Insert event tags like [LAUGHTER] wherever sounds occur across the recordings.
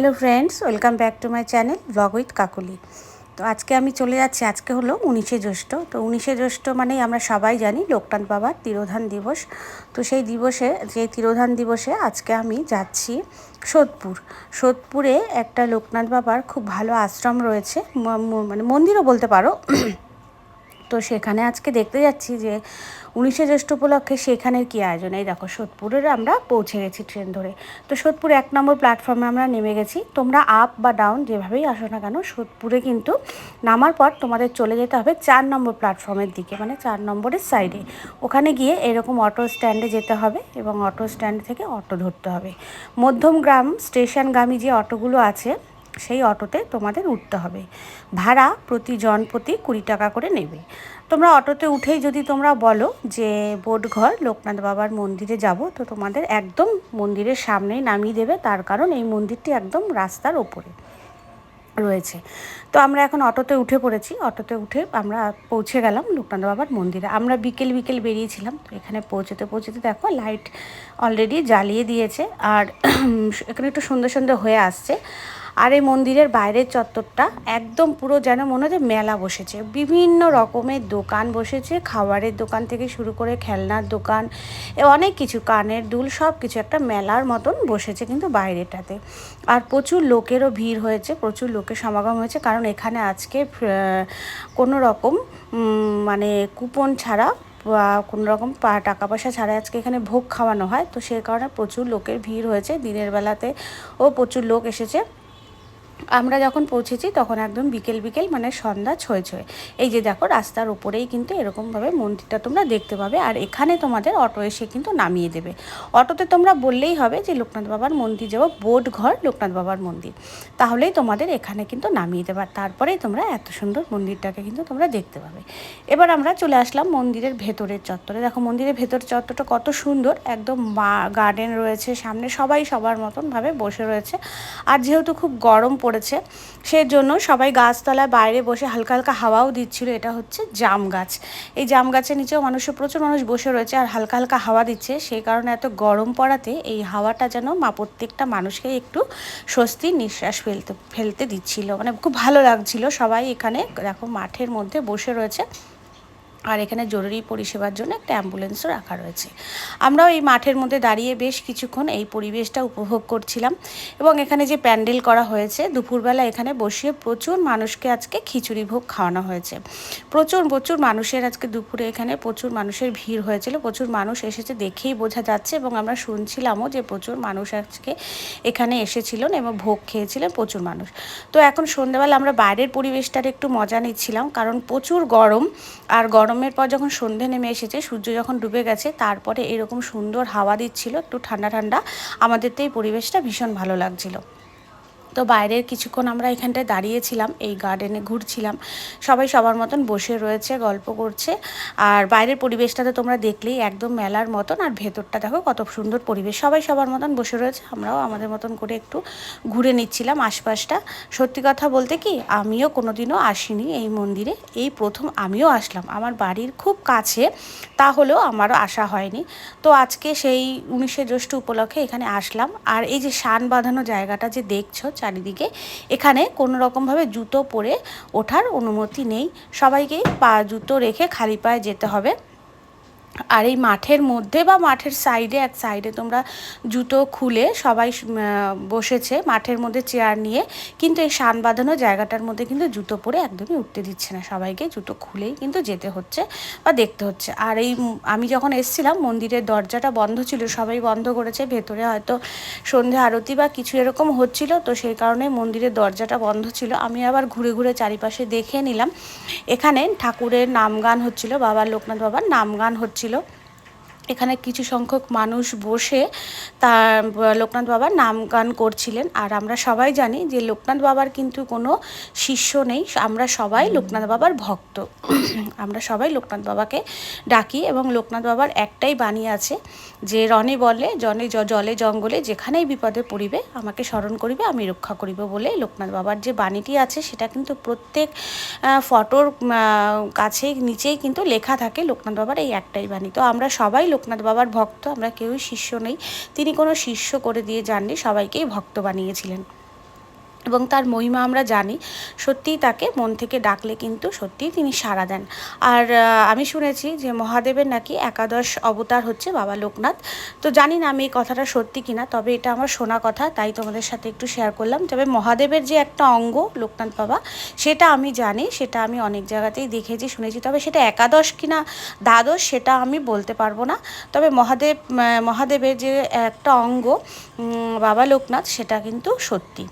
Hello friends welcome back to my channel blog with Kakuli তো আজকে আমি চলে যাচ্ছি, আজকে হলো উনিশে জ্যৈষ্ঠ। তো উনিশে জ্যৈষ্ঠ মানেই আমরা সবাই জানি লোকনাথ বাবার তিরোধান দিবস। তো সেই দিবসে, যে তিরোধান দিবসে আজকে আমি যাচ্ছি সোদপুর। সোদপুরে একটা লোকনাথ বাবার খুব ভালো আশ্রম রয়েছে মানে মন্দিরও বলতে পারো। তো সেখানে আজকে দেখতে যাচ্ছি যে উনিশে জ্যৈষ্ঠ উপলক্ষে সেখানের কী আয়োজন? এই দেখো, সোদপুরের আমরা পৌঁছে গেছি ট্রেন ধরে। তো সোদপুর এক নম্বর প্ল্যাটফর্মে আমরা নেমে গেছি। তোমরা আপ বা ডাউন যেভাবেই আসো না কেন, সোদপুরে কিন্তু নামার পর তোমাদের চলে যেতে হবে চার নম্বর প্ল্যাটফর্মের দিকে মানে চার নম্বরের সাইডে ওখানে গিয়ে এরকম অটো স্ট্যান্ডে যেতে হবে এবং অটো স্ট্যান্ড থেকে অটো ধরতে হবে। মধ্যমগ্রাম স্টেশনগামী যে অটোগুলো আছে সেই অটোতে তোমাদের উঠতে হবে। ভাড়া প্রতি জন প্রতি কুড়ি টাকা করে নেবে। তোমরা অটোতে উঠেই যদি তোমরা বলো যে বোটঘর, লোকনাথ বাবার মন্দিরে যাব, তো তোমাদের একদম মন্দিরের সামনেই নামিয়ে দেবে। তার কারণ এই মন্দিরটি একদম রাস্তার ওপরে রয়েছে। তো আমরা এখন অটোতে উঠে পড়েছি। অটোতে উঠে আমরা পৌঁছে গেলাম লোকনাথ বাবার মন্দিরে। আমরা বিকেল বিকেল বেরিয়েছিলাম। তো এখানে পৌঁছতে পৌঁছতে দেখো লাইট অলরেডি জ্বালিয়ে দিয়েছে। আর [CLEARS THROAT] এখানে একটু সুন্দর সুন্দর হয়ে আসছে। আর এই মন্দিরের বাইরের চত্বরটা একদম পুরো যেন মনে হচ্ছে মেলা বসেছে। বিভিন্ন রকমের দোকান বসেছে, খাবারের দোকান থেকে শুরু করে খেলনার দোকান অনেক কিছু, কানের দুল সব কিছু একটা মেলার মতন বসেছে কিন্তু বাইরেটাতে। আর প্রচুর লোকেরও ভিড় হয়েছে, প্রচুর লোকের সমাগম হয়েছে, কারণ এখানে আজকে কোনো রকম মানে কুপন ছাড়া বা কোনো রকম পা- টাকা পয়সা ছাড়া আজকে এখানে ভোগ খাওয়ানো হয়। তো সেই কারণে প্রচুর লোকের ভিড় হয়েছে দিনের বেলাতে ও প্রচুর লোক এসেছে। আমরা যখন পৌঁছেছি তখন একদম বিকেল বিকেল মানে সন্ধ্যা ছয় ছয়। এই যে দেখো রাস্তার ওপরেই কিন্তু এরকমভাবে মন্দিরটা তোমরা দেখতে পাবে আর এখানে তোমাদের অটো এসে কিন্তু নামিয়ে দেবে। অটোতে তোমরা বললেই হবে যে লোকনাথ বাবার মন্দির যাব, বোট ঘর লোকনাথ বাবার মন্দির। তাহলেই তোমাদের এখানে কিন্তু নামিয়ে দেবে আর তারপরেই তোমরা এত সুন্দর মন্দিরটাকে কিন্তু তোমরা দেখতে পাবে। এবার আমরা চলে আসলাম মন্দিরের ভেতরের চত্বরে। দেখো মন্দিরের ভেতর চত্বরটা কত সুন্দর, একদম গার্ডেন রয়েছে, সামনে সবাই সবার মতনভাবে বসে রয়েছে। আর যেহেতু খুব গরম পড়েছে সেজন্য সবাই গাছতলায় বাইরে বসে হালকা হালকা হাওয়াও দিচ্ছিল। এটা হচ্ছে জাম গাছ। এই জাম গাছের নিচেও মানুষের প্রচুর মানুষ বসে রয়েছে আর হালকা হালকা হাওয়া দিচ্ছে। সেই কারণে এত গরম পড়াতে এই হাওয়াটা যেন মা প্রত্যেকটা মানুষকে একটু স্বস্তির নিঃশ্বাস ফেলতে ফেলতে দিচ্ছিল। মানে খুব ভালো লাগছিল সবাই এখানে, দেখো, মাঠের মধ্যে বসে রয়েছে। আর এখানে জরুরি পরিষেবার জন্য একটা অ্যাম্বুলেন্সও রাখা রয়েছে। আমরাও এই মাঠের মধ্যে দাঁড়িয়ে বেশ কিছুক্ষণ এই পরিবেশটা উপভোগ করছিলাম এবং এখানে যে প্যান্ডেল করা হয়েছে, দুপুরবেলা এখানে বসিয়ে প্রচুর মানুষকে আজকে খিচুড়ি ভোগ খাওয়ানো হয়েছে। প্রচুর প্রচুর মানুষের আজকে দুপুরে এখানে প্রচুর মানুষের ভিড় হয়েছিল, প্রচুর মানুষ এসেছে দেখেই বোঝা যাচ্ছে এবং আমরা শুনছিলামও যে প্রচুর মানুষ আজকে এখানে এসেছিলেন এবং ভোগ খেয়েছিলেন প্রচুর মানুষ। তো এখন সন্ধ্যাবেলা আমরা বাইরের পরিবেশটার একটু মজা নিচ্ছিলাম, কারণ প্রচুর গরম আর গরমের পর যখন সন্ধে নেমে এসেছে, সূর্য যখন ডুবে গেছে, তারপরে এরকম সুন্দর হাওয়া দিচ্ছিল, একটু ঠান্ডা ঠান্ডা। আমাদের তো এই পরিবেশটা ভীষণ ভালো লাগছিল। তো বাইরের কিছুক্ষণ আমরা এখানটায় দাঁড়িয়েছিলাম, এই গার্ডেনে ঘুরছিলাম। সবাই সবার মতন বসে রয়েছে, গল্প করছে। আর বাইরের পরিবেশটা তো তোমরা দেখলেই একদম মেলার মতন, আর ভেতরটা দেখো কত সুন্দর পরিবেশ। সবাই সবার মতন বসে রয়েছে, আমরাও আমাদের মতন করে একটু ঘুরে নিচ্ছিলাম আশপাশটা। সত্যি কথা বলতে কি, আমিও কোনোদিনও আসিনি এই মন্দিরে। এই প্রথম আমিও আসলাম। আমার বাড়ির খুব কাছে, তাহলেও আমারও আসা হয়নি। তো আজকে সেই উনিশে জ্যৈষ্ঠ উপলক্ষে এখানে আসলাম। আর এই যে শান বাঁধানো জায়গাটা যে দেখছ চারিদিকে। এখানে কোনো রকমভাবে জুতো পরে ওঠার অনুমতি নেই। সবাইকেই পা জুতো রেখে খালি পায়ে যেতে হবে। আর এই মাঠের মধ্যে বা মাঠের সাইডে এক সাইডে তোমরা জুতো খুলে সবাই বসেছে মাঠের মধ্যে চেয়ার নিয়ে। কিন্তু এই সান বাঁধানো জায়গাটার মধ্যে কিন্তু জুতো পরে একদমই উঠতে দিচ্ছে না সবাইকে। জুতো খুলেই কিন্তু যেতে হচ্ছে বা দেখতে হচ্ছে। আর এই আমি যখন এসেছিলাম, মন্দিরের দরজাটা বন্ধ ছিল, সবাই বন্ধ করেছে। ভেতরে হয়তো সন্ধে আরতি বা কিছু এরকম হচ্ছিল, তো সেই কারণে মন্দিরের দরজাটা বন্ধ ছিল। আমি আবার ঘুরে ঘুরে চারিপাশে দেখে নিলাম। এখানে ঠাকুরের নাম গান হচ্ছিল, বাবা লোকনাথ বাবার নাম গান হচ্ছিল এখানে কিছু সংখ্যক মানুষ বসে তার লোকনাথ বাবার নাম গান করছিলেন। আর আমরা সবাই জানি যে লোকনাথ বাবার কিন্তু কোনো শিষ্য নেই। আমরা সবাই লোকনাথ বাবার ভক্ত। [CLEARS THROAT] আমরা সবাই লোকনাথ বাবাকে ডাকি এবং লোকনাথ বাবার একটাই বাণী আছে যে রনে বলে জনে জলে জঙ্গলে যেখানেই বিপদে পড়িবে আমাকে স্মরণ করিবে আমি রক্ষা করিব বলে লোকনাথ বাবার যে বাণীটি আছে সেটা কিন্তু প্রত্যেক ফটোর কাছেই নিচেই কিন্তু লেখা থাকে লোকনাথ বাবার এই একটাই বাণী। তো আমরা সবাই লোকনাথ বাবার ভক্ত, আমরা কেউই শিষ্য নেই। তিনি কোনো শিষ্য করে দিয়ে যাননি, সবাইকেই ভক্ত বানিয়েছিলেন। এবং তার মহিমা আমরা জানি। সত্যিই তাকে মন থেকে ডাকলে কিন্তু সত্যিই তিনি সাড়া দেন। আর আমি শুনেছি যে মহাদেবের নাকি একাদশ অবতার হচ্ছে বাবা লোকনাথ। তো জানি না আমি এই কথাটা সত্যি কিনা, তবে এটা আমার শোনা কথা, তাই তোমাদের সাথে একটু শেয়ার করলাম। তবে মহাদেবের যে একটা অঙ্গ লোকনাথ বাবা, সেটা আমি জানি, সেটা আমি অনেক জায়গাতেই দেখেছি, শুনেছি। তবে সেটা একাদশ কিনা দ্বাদশ, সেটা আমি বলতে পারব না। তবে মহাদেব মহাদেবের যে একটা অঙ্গ বাবা লোকনাথ, সেটা কিন্তু সত্যি।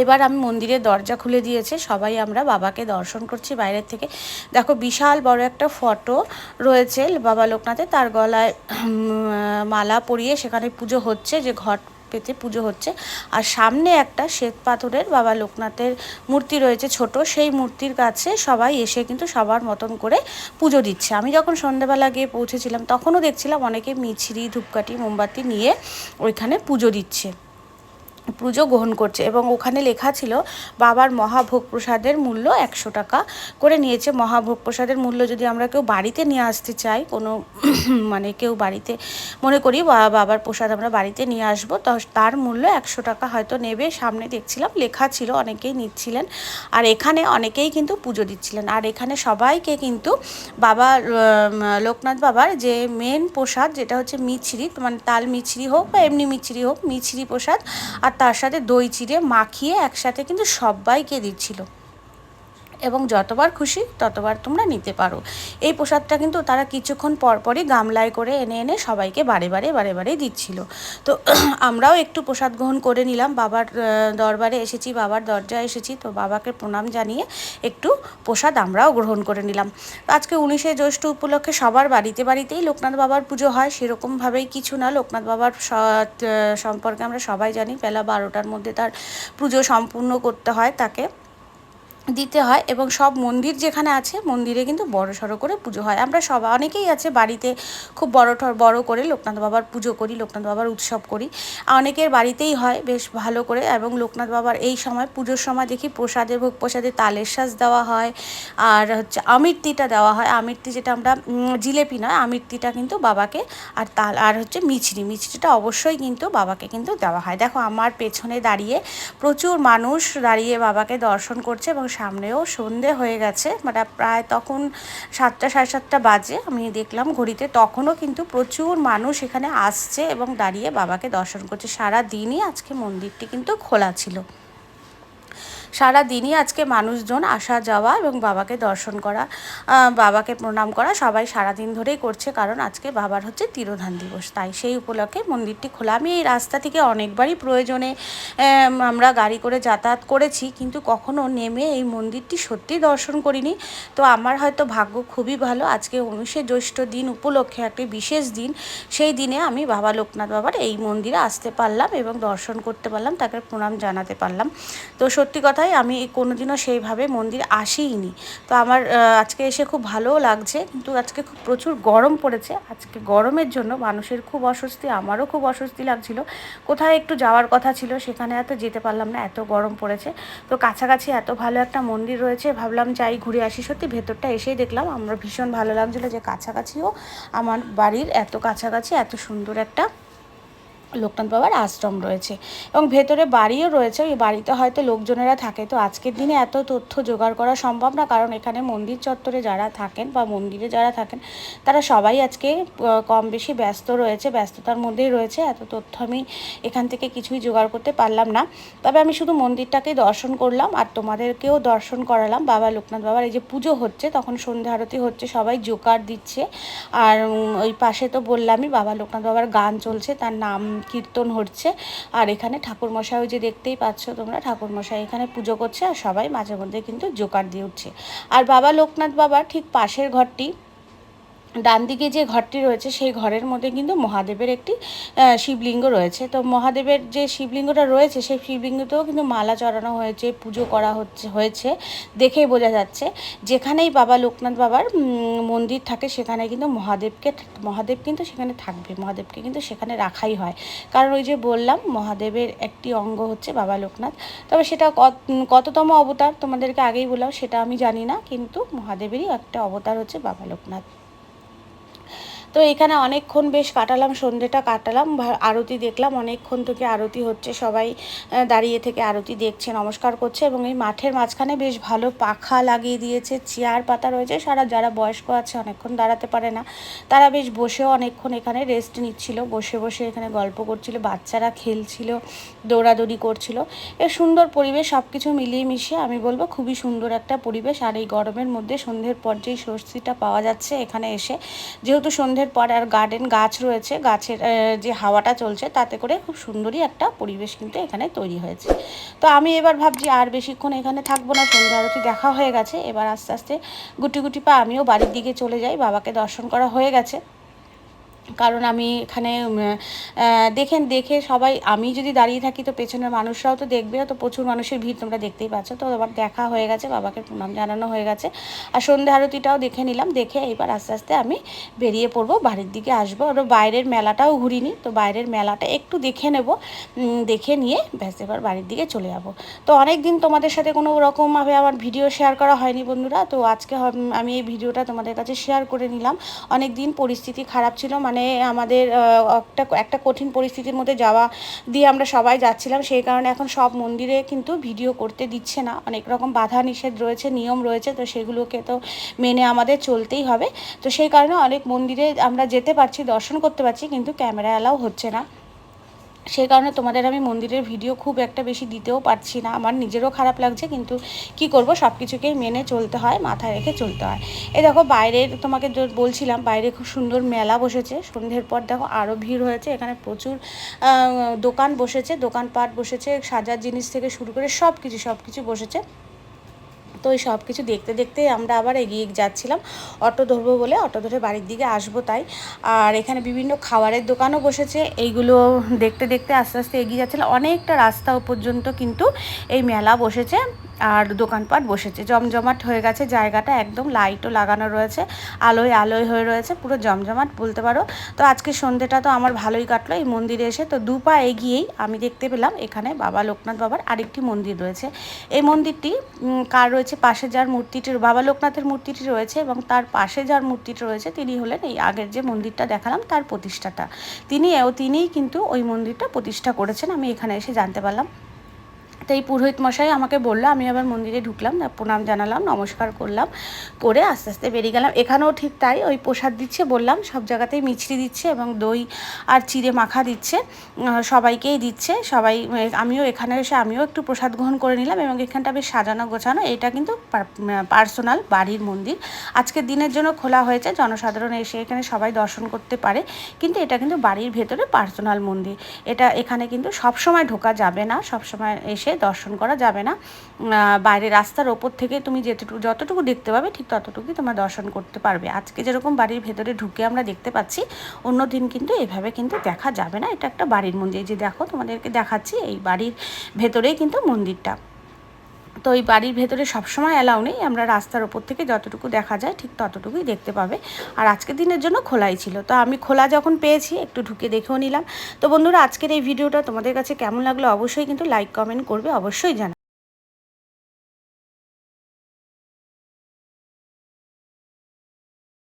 এবার আমি মন্দিরের দরজা খুলে দিয়েছে, সবাই আমরা বাবাকে দর্শন করছি বাইরের থেকে। দেখো বিশাল বড় একটা ফটো রয়েছে বাবা লোকনাথের, তার গলায় মালা পরিয়ে সেখানে পুজো হচ্ছে, যে ঘট পেতে পুজো হচ্ছে। আর সামনে একটা শ্বেত পাথরের বাবা লোকনাথের মূর্তি রয়েছে ছোট, সেই মূর্তির কাছে সবাই এসে কিন্তু সবার মতন করে পুজো দিচ্ছে। আমি যখন সন্ধেবেলা গিয়ে পৌঁছেছিলাম, তখনও দেখছিলাম অনেকে মিছরি, ধূপকাঠি, মোমবাতি নিয়ে ওইখানে পুজো দিচ্ছে। পুজো গ্রহণ করছে এবং ওখানে লেখা ছিল, বাবার মহাভোগ প্রসাদের মূল্য একশো টাকা করে নিয়েছে। মহাভোগ প্রসাদের মূল্য যদি আমরা কেউ বাড়িতে নিয়ে আসতে চাই, কোনো [CLEARS THROAT] মানে কেউ বাড়িতে মনে করি বাবার প্রসাদ আমরা বাড়িতে নিয়ে আসব, তো তার মূল্য একশো টাকা হয়তো নেবে। সামনে দেখছিলাম, লেখা ছিল, অনেকেই নিচ্ছিলেন। আর এখানে অনেকেই কিন্তু পুজো দিচ্ছিলেন। আর এখানে সবাইকে কিন্তু বাবা লোকনাথ বাবার যে মেন প্রসাদ, যেটা হচ্ছে মিছরি মানে তাল মিছরি হোক বা এমনি মিছরি হোক, মিছরি প্রসাদ আর তার সাথে দই চিড়ে মাখিয়ে একসাথে কিন্তু সবাইকে দিচ্ছিল। এবং যতবার খুশি ততবার তোমরা নিতে পারো। এই প্রসাদটা কিন্তু তারা কিছুক্ষণ পরপরই গামলায় করে এনে এনে সবাইকে বারে বারে বারে বারে দিচ্ছিল। তো [CLEARS THROAT] আমরাও একটু প্রসাদ গ্রহণ করে নিলাম। বাবার দরবারে এসেছি, বাবার দরজায় এসেছি। তো বাবাকে প্রণাম জানিয়ে একটু প্রসাদ আমরাও গ্রহণ করে নিলাম। আজকে উনিশে জ্যৈষ্ঠ উপলক্ষে সবার বাড়িতে বাড়িতেই লোকনাথ বাবার পুজো হয়। সেরকমভাবেই কিছু না, লোকনাথ বাবার সম্পর্কে আমরা সবাই জানি। বেলা বারোটার মধ্যে তার পুজো সম্পূর্ণ করতে হয় তাকে। দিতে হয় এবং সব মন্দির যেখানে আছে, মন্দিরে কিন্তু বড় সড়ো করে পুজো হয়। আমরা সব, অনেকেই আছে বাড়িতে খুব বড় বড় করে লোকনাথ বাবার পুজো করি, লোকনাথ বাবার উৎসব করি। অনেকের বাড়িতেই হয় বেশ ভালো করে এবং লোকনাথ বাবার এই সময় পুজোর সময় দেখি প্রসাদে ভোগ, প্রসাদে তালের শাঁস দেওয়া হয় আর হচ্ছে আমিরতিটা দেওয়া হয়। আমিরতি যেটা আমরা জিলেপি নয় আমিরতিটা কিন্তু বাবাকে আর তাল, আর হচ্ছে মিছরি, মিছরিটা অবশ্যই কিন্তু বাবাকে কিন্তু দেওয়া হয়। দেখো আমার পেছনে দাঁড়িয়ে প্রচুর মানুষ দাঁড়িয়ে বাবাকে দর্শন করছে এবং সামনেও সন্ধে হয়ে গেছে মানে প্রায় তখন সাতটা সাড়ে সাতটা বাজে, আমি দেখলাম ঘড়িতে তখনও কিন্তু প্রচুর মানুষ এখানে আসছে এবং দাঁড়িয়ে বাবাকে দর্শন করছে। সারা দিনই আজকে মন্দিরটি কিন্তু খোলা ছিল। সারা দিনই আজকে মানুষজন আসা, যাওয়া এবং বাবাকে দর্শন করা বাবাকে প্রণাম করা সবাই সারা দিন ধরেই করছে কারণ আজকে বাবার হচ্ছে তিরোধান দিবস। তাই সেই উপলক্ষে মন্দিরটি খোলা। আমি এই রাস্তা থেকে অনেকবারই প্রয়োজনে আমরা গাড়ি করে যাতায়াত করেছি কিন্তু কখনো নেমে এই মন্দিরটি সত্যি দর্শন করিনি। তো আমার হয়তো ভাগ্য খুবই ভালো। আজকে উনিশে জ্যৈষ্ঠ দিন উপলক্ষে একটি বিশেষ দিন। সেই দিনে আমি বাবা লোকনাথ বাবার এই মন্দিরে আসতে পারলাম এবং দর্শন করতে পারলাম, তাকে প্রণাম জানাতে পারলাম। তো সত্যি কথাই আমি কোনোদিনও সেইভাবে মন্দির আসিনি তো আমার আজকে এসে খুব ভালোও লাগছে, কিন্তু আজকে খুব প্রচুর গরম পড়েছে। আজকে গরমের জন্য মানুষের খুব অস্বস্তি, আমারও খুব অস্বস্তি লাগছিল। কোথায় একটু যাওয়ার কথা ছিল, সেখানে এত যেতে পারলাম না, এত গরম পড়েছে। তো কাছাকাছি এত ভালো একটা মন্দির রয়েছে, ভাবলাম যাই ঘুরে আসি। সত্যি ভেতরটা এসেই দেখলাম, আমরা ভীষণ ভালো লাগছিল যে কাছাকাছিও আমার বাড়ির এত কাছাকাছি এত সুন্দর একটা লোকনাথ বাবার আশ্রম রয়েছে। এবং ভেতরে বাড়িও রয়েছে। ওই বাড়িতে হয়তো লোকজনেরা থাকে। তো আজকের দিনে এত তথ্য জোগাড় করা সম্ভব না। কারণ এখানে মন্দির চত্বরে যারা থাকেন বা মন্দিরে যারা থাকেন, তারা সবাই আজকে কম বেশি ব্যস্ত রয়েছে। ব্যস্ততার মধ্যেই রয়েছে। এত তথ্য আমি এখান থেকে কিছুই জোগাড় করতে পারলাম না। তবে আমি শুধু মন্দিরটাকেই দর্শন করলাম আর তোমাদেরকেও দর্শন করালাম। বাবা লোকনাথ বাবার এই যে পুজো হচ্ছে, তখন সন্ধ্যা আরতি হচ্ছে, সবাই জোকার দিচ্ছে। আর ওই পাশে তো বললামই, বাবা লোকনাথ বাবার গান চলছে। তার নাম কীর্তন হচ্ছে। আর এখানে ঠাকুরমশাই যে দেখতেই পাচ্ছ তোমরা, ঠাকুরমশাই এখানে পুজো করছে আর সবাই মাঝে মধ্যে কিন্তু জোকার দিয়ে উঠছে। আর বাবা লোকনাথ বাবা ঠিক পাশের ঘরটি ডান দিকে যে ঘরটি রয়েছে, সেই ঘরের মধ্যে কিন্তু মহাদেবের একটি শিবলিঙ্গ রয়েছে। তো মহাদেবের যে শিবলিঙ্গটা রয়েছে, সেই শিবলিঙ্গতেও কিন্তু মালা চড়ানো হয়েছে, পুজো করা হচ্ছে, হয়েছে দেখেই বোঝা যাচ্ছে। যেখানেই বাবা লোকনাথ বাবার মন্দির থাকে, সেখানে কিন্তু মহাদেবকে, মহাদেব কিন্তু সেখানে থাকবে, মহাদেবকে কিন্তু সেখানে রাখাই হয়। কারণ ওই যে বললাম, মহাদেবের একটি অঙ্গ হচ্ছে বাবা লোকনাথ। তবে সেটা কত- কততম অবতার, তোমাদেরকে আগেই বললাম, সেটা আমি জানি না, কিন্তু মহাদেবেরই একটা অবতার হচ্ছে বাবা লোকনাথ। তো এখানে অনেকক্ষণ বেশ কাটালাম, সন্ধ্যেটা কাটালাম আরতি দেখলাম, অনেকক্ষণ থেকে আরতি হচ্ছে, সবাই দাঁড়িয়ে থেকে আরতি দেখছে, নমস্কার করছে এবং এই মাঠের মাঝখানে বেশ ভালো পাখা লাগিয়ে দিয়েছে, চেয়ার পাতা রয়েছে, সারা যারা বয়স্ক আছে অনেকক্ষণ দাঁড়াতে পারে না, তারা বেশ বসেও অনেকক্ষণ এখানে রেস্ট নিচ্ছিল, বসে বসে এখানে গল্প করছিল, বাচ্চারা খেলছিল, দৌড়াদৌড়ি করছিল, এ সুন্দর পরিবেশ সব কিছু মিলিয়ে মিশিয়ে আমি বলব খুবই সুন্দর একটা পরিবেশ, আর এই গরমের মধ্যে সন্ধ্যের পর যেই স্বস্তিটা পাওয়া যাচ্ছে এখানে এসে, যেহেতু সন্ধ্যের পর আর গার্ডেন গাছ রয়েছে, গাছের যে হাওয়াটা চলছে তাতে করে খুব সুন্দরই একটা পরিবেশ কিন্তু এখানে তৈরি হয়েছে। তো আমি এবার ভাবছি আর বেশিক্ষণ এখানে থাকব না, সন্ধ্যা আরতি দেখা হয়ে গেছে, এবার আস্তে আস্তে গুটি গুটি পা আমিও বাড়ির দিকে চলে যাই, বাবাকে দর্শন করা হয়ে গেছে। কারণ আমি এখানে দেখেন, দেখে সবাই, আমি যদি দাঁড়িয়ে থাকি তো পেছনের মানুষরাও তো দেখবে তো প্রচুর মানুষের ভিড় তোমরা দেখতেই পাচ্ছ। তো আমার দেখা হয়ে গেছে, বাবাকে প্রণাম জানানো হয়ে গেছে। আর সন্ধ্যা আরতিটাও দেখে নিলাম, দেখে এবার আস্তে আস্তে আমি বেরিয়ে পড়ব, বাড়ির দিকে আসব। আর বাইরের মেলাটাও ঘুরিনি, তো বাইরের মেলাটা একটু দেখে নেব দেখে নিয়ে ব্যাস, এবার বাড়ির দিকে চলে যাব। তো অনেক দিন তোমাদের সাথে কোনো রকমভাবে আমার ভিডিও শেয়ার করা হয়নি বন্ধুরা, তো আজকে আমি এই ভিডিওটা তোমাদের কাছে শেয়ার করে নিলাম। অনেক দিন পরিস্থিতি খারাপ ছিল মানে আমাদের একটা একটা কঠিন পরিস্থিতির মধ্যে যাওয়া দিয়ে আমরা সবাই যাচ্ছিলাম। সেই কারণে এখন সব মন্দিরে কিন্তু ভিডিও করতে দিচ্ছে না। অনেক রকম বাধা নিষেধ রয়েছে, নিয়ম রয়েছে, তো সেগুলোকে তো মেনে আমাদের চলতেই হবে। তো সেই কারণে অনেক মন্দিরে আমরা যেতে পারছি, দর্শন করতে পারছি, কিন্তু ক্যামেরা অ্যালাউ হচ্ছে না। সেই কারণে তোমাদের আমি মন্দিরের ভিডিও খুব একটা বেশি দিতেও পারছি না। আমার নিজেরও খারাপ লাগছে, কিন্তু কি করব? সব কিছুকেই মেনে চলতে হয়, মাথায় রেখে চলতে হয়। এই দেখো, বাইরের তোমাকে বলছিলাম, বাইরে খুব সুন্দর মেলা বসেছে। সন্ধ্যের পর দেখো আরও ভিড় হয়েছে। এখানে প্রচুর দোকান বসেছে, দোকানপাট বসেছে, সাজার জিনিস থেকে শুরু করে সব কিছু সব কিছু বসেছে। তো ওই সব কিছু দেখতে দেখতে আমরা আবার এগিয়ে যাচ্ছিলাম। অটো ধরবো বলে অটো ধরে বাড়ির দিকে আসব তাই। আর এখানে বিভিন্ন খাবারের দোকানও বসেছে। এইগুলো দেখতে দেখতে আস্তে আস্তে এগিয়ে যাচ্ছিলাম অনেকটা রাস্তা পর্যন্ত কিন্তু এই মেলা বসেছে। আর দোকানপাট বসেছে। জমজমাট হয়ে গেছে, জায়গাটা একদম লাইটও লাগানো রয়েছে, আলোয় আলোয় হয়ে রয়েছে, পুরো জমজমাট বলতে পারো। তো আজকে সন্ধ্যেটা তো আমার ভালোই কাটলো, এই মন্দিরে এসে তো দু পা এগিয়েই আমি দেখতে পেলাম, এখানে বাবা লোকনাথ বাবার আরেকটি মন্দির রয়েছে। এই মন্দিরটি কার রয়েছে? পাশে যার মূর্তিটি, বাবা লোকনাথের মূর্তিটি রয়েছে এবং তার পাশে যার মূর্তিটি রয়েছে, তিনি হলেন এই আগের যে মন্দিরটা দেখালাম, তার প্রতিষ্ঠাতা। তিনি, ও তিনিই কিন্তু ওই মন্দিরটা প্রতিষ্ঠা করেছেন, আমি এখানে এসে জানতে পারলাম। তো এই পুরোহিত মশাই আমাকে বলল, আমি আবার মন্দিরে ঢুকলাম প্রণাম জানালাম, নমস্কার করলাম, করে আস্তে আস্তে বেরিয়ে গেলাম। এখানেও ঠিক তাই, ওই প্রসাদ দিচ্ছে বললাম, সব জায়গাতেই মিছরি দিচ্ছে এবং দই আর চিড়ে মাখা দিচ্ছে সবাইকেই দিচ্ছে, সবাই আমিও এখানে এসে আমিও একটু প্রসাদ গ্রহণ করে নিলাম এবং এখানটা বেশ সাজানো গোছানো, এটা কিন্তু পার্সোনাল বাড়ির মন্দির। আজকের দিনের জন্য খোলা হয়েছে, জনসাধারণ এসে এখানে সবাই দর্শন করতে পারে, কিন্তু এটা কিন্তু বাড়ির ভেতরে পার্সোনাল মন্দির, এটা এখানে কিন্তু সব সময় ঢোকা যাবে না সব সময় এসে দর্শন করা যাবে না। বাইরে রাস্তার ওপর থেকে তুমি যেটুকু, যতটুকু দেখতে পাবে ঠিক ততটুকুই তোমার দর্শন করতে পারবে। আজকে যেরকম বাড়ির ভেতরে ঢুকে আমরা দেখতে পাচ্ছি, অন্য দিন কিন্তু এভাবে কিন্তু দেখা যাবে না। এটা একটা বাড়ির মন্দির। যে দেখো তোমাদেরকে দেখাচ্ছি, এই বাড়ির ভেতরেই কিন্তু মন্দিরটা। তো ওই বাড়ির ভেতরে সবসময় অ্যালাউ নেই। আমরা রাস্তার ওপর থেকে যতটুকু দেখা যায় ঠিক ততটুকুই দেখতে পাবে। আর আজকের দিনের জন্য খোলাই ছিল। তো আমি খোলা যখন পেয়েছি, একটু ঢুকে দেখেও নিলাম। তো বন্ধুরা, আজকের এই ভিডিওটা তোমাদের কাছে কেমন লাগল অবশ্যই কিন্তু লাইক কমেন্ট করবে, অবশ্যই জানা